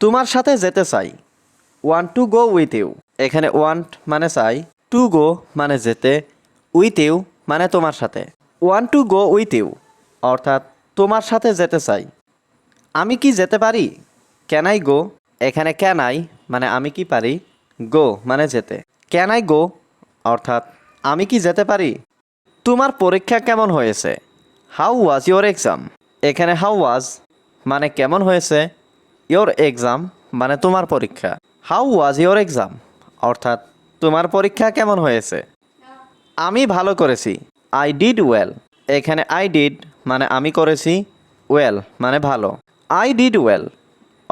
তোমার সাথে যেতে চাই। One, two, go with you. এখানে ওয়ান মানে চাই, টু, গো মানে যেতে, উইথ ইউ মানে তোমার সাথে। One, two, go with you. অর্থাৎ তোমার সাথে যেতে চাই। আমি কি যেতে পারি? Can I go? এখানে ক্যান আই মানে আমি কি পারি? গো মানে যেতে। Can I go? অর্থাৎ আমি কি যেতে পারি? তোমার পরীক্ষা কেমন হয়েছে? How was your exam? এখানে হাউ ওয়াজ মানে কেমন হয়েছে? ইয়োর এক্সাম মানে তোমার পরীক্ষা। হাউ ওয়াজ ইয়োর এক্সাম অর্থাৎ তোমার পরীক্ষা কেমন হয়েছে? আমি ভালো করেছি। আই ডিড ওয়েল এখানে আই ডিড মানে আমি করেছি ওয়েল মানে ভালো। আই ডিড ওয়েল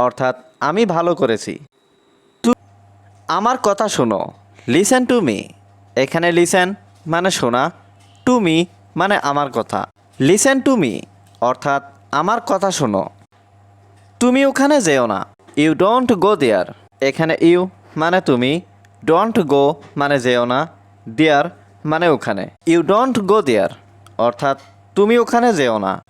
অর্থাৎ আমি ভালো করেছি। আমার কথা শোনো। লিসেন টু মি এখানে লিসেন মানে শোনা। টু মি মানে আমার কথা। লিসেন টু মি অর্থাৎ আমার কথা শোনো। তুমি ওখানে যেও না। You don't go there. এখানে ইউ মানে তুমি। ডোন্ট গো মানে যেও না। দেয়ার মানে ওখানে। You don't go there. অর্থাৎ তুমি ওখানে যেও না।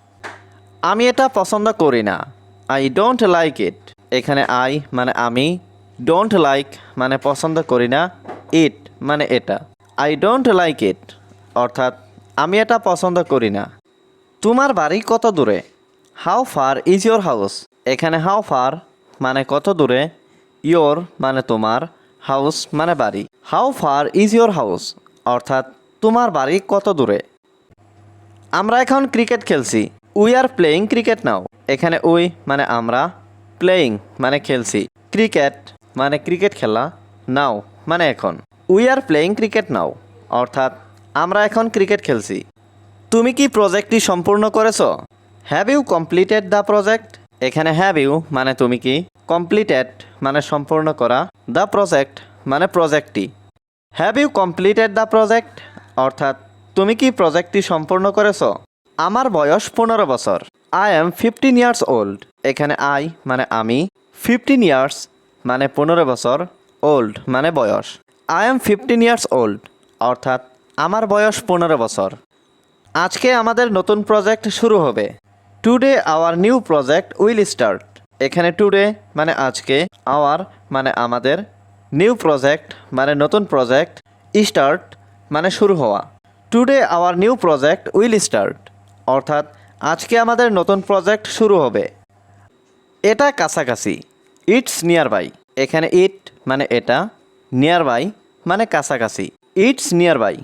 আমি এটা পছন্দ করি না। I don't like it. এখানে আই মানে আমি। ডোন্ট লাইক মানে পছন্দ করি না। ইট মানে এটা। I don't like it. অর্থাৎ আমি এটা পছন্দ করি না। তোমার বাড়ি কত দূরে? How far is your house এখানে হাউ ফার মানে কত দূরে? ইয়োর মানে তোমার হাউস মানে বাড়ি। How far is your house অর্থাৎ তোমার বাড়ি কত দূরে? আমরা এখন ক্রিকেট খেলছি। We are playing cricket now এখানে উই মানে আমরা প্লেয়িং মানে খেলছি। ক্রিকেট মানে ক্রিকেট খেলা নাও মানে এখন। We are playing cricket now অর্থাৎ আমরা এখন ক্রিকেট খেলছি। তুমি কি প্রজেক্টটি সম্পূর্ণ করেছ? Have you completed the project এখানে হ্যাভ ইউ মানে তুমি কি? কমপ্লিটেড মানে সম্পূর্ণ করা। দ্য প্রজেক্ট মানে প্রজেক্টটি have you completed the project অর্থাৎ, তুমি কি প্রজেক্টটি সম্পূর্ণ করেছ? আমার বয়স পনেরো বছর। I am fifteen years old এখানে আই মানে আমি। ফিফটিন ইয়ার্স মানে পনেরো বছর। ওল্ড মানে বয়স। I am fifteen years old অর্থাৎ, আমার বয়স পনেরো বছর। আজকে আমাদের নতুন প্রজেক্ট শুরু হবে। Today our new project will start এখানে টুডে মানে আজকে আওয়ার মানে আমাদের নিউ প্রজেক্ট মানে নতুন প্রজেক্ট স্টার্ট মানে শুরু হওয়া। Today our new project will start অর্থাৎ আজকে আমাদের নতুন প্রজেক্ট শুরু হবে। এটা কাছাকাছি। ইটস নিয়ার বাই এখানে ইট মানে এটা নিয়ার বাই মানে কাছাকাছি। ইটস নিয়ার বাই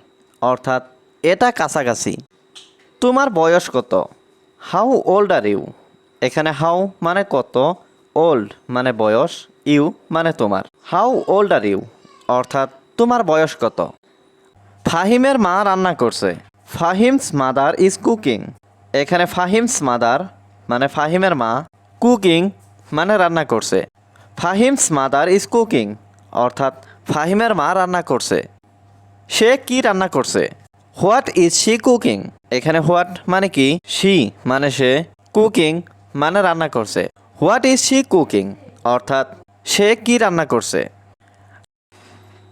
অর্থাৎ এটা কাছাকাছি। তোমার বয়স কত? হাউ ওল্ড আর ইউ এখানে হাউ মানে কত ওল্ড মানে বয়স ইউ মানে তোমার। হাউ ওল্ড আর ইউ অর্থাৎ তোমার বয়স কত। ফাহিমের মা রান্না করছে। ফাহিমস মাদার ইজ কুকিং এখানে ফাহিমস মাদার মানে ফাহিমের মা কুকিং মানে রান্না করছে। ফাহিমস মাদার ইজ কুকিং অর্থাৎ ফাহিমের মা রান্না করছে। সে কি রান্না করছে? What is she cooking? এখানে হোয়াট মানে কি? শি মানে সে কুকিং মানে রান্না করছে। What is she cooking? অর্থাৎ, সে কি রান্না করছে?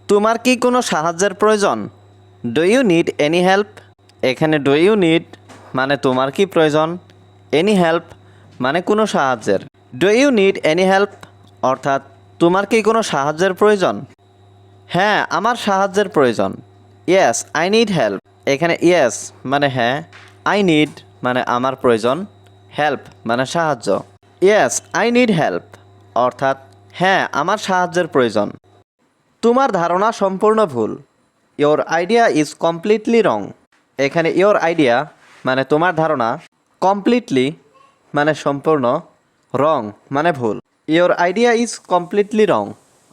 তোমার কি কোনো সাহায্যের প্রয়োজন? Do you need any help এখানে ডু ইউ নিড মানে তোমার কি প্রয়োজন? এনি হেল্প মানে কোনো সাহায্যের। Do you need any help অর্থাৎ, তোমার কি কোনো সাহায্যের প্রয়োজন? হ্যাঁ আমার সাহায্যের প্রয়োজন। ইয়েস আই নিড হেল্প এখানে ইয়েস মানে হ্যাঁ আই নিড মানে আমার প্রয়োজন হেল্প মানে সাহায্য। ইয়েস আই নিড হেল্প অর্থাৎ হ্যাঁ আমার সাহায্যের প্রয়োজন। তোমার ধারণা সম্পূর্ণ ভুল। Your idea is completely wrong এখানে ইওর আইডিয়া মানে তোমার ধারণা কমপ্লিটলি মানে সম্পূর্ণ রং মানে ভুল। Your idea is completely wrong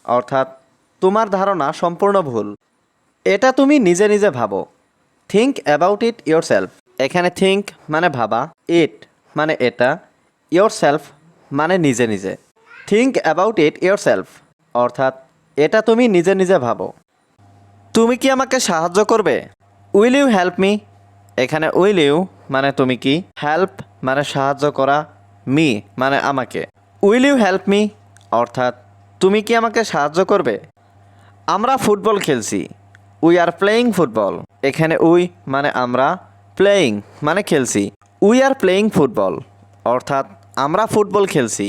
অর্থাৎ তোমার ধারণা সম্পূর্ণ ভুল। এটা তুমি নিজে নিজে ভাবো। Think about it yourself এখানে থিঙ্ক মানে ভাবা ইট মানে এটা ইয়োর সেলফ মানে নিজে নিজে। Think about it yourself অর্থাৎ এটা তুমি নিজে নিজে ভাবো। তুমি কি আমাকে সাহায্য করবে? উইল ইউ হেল্প মি এখানে উইল ইউ মানে তুমি কি? হেল্প মানে সাহায্য করা মি মানে আমাকে। উইল ইউ হেল্প মি অর্থাৎ তুমি কি আমাকে সাহায্য করবে? আমরা ফুটবল খেলছি। উই আর প্লেয়িং ফুটবল এখানে উই মানে আমরা প্লেয়িং মানে খেলছি। উই আর প্লেয়িং ফুটবল অর্থাৎ আমরা ফুটবল খেলছি।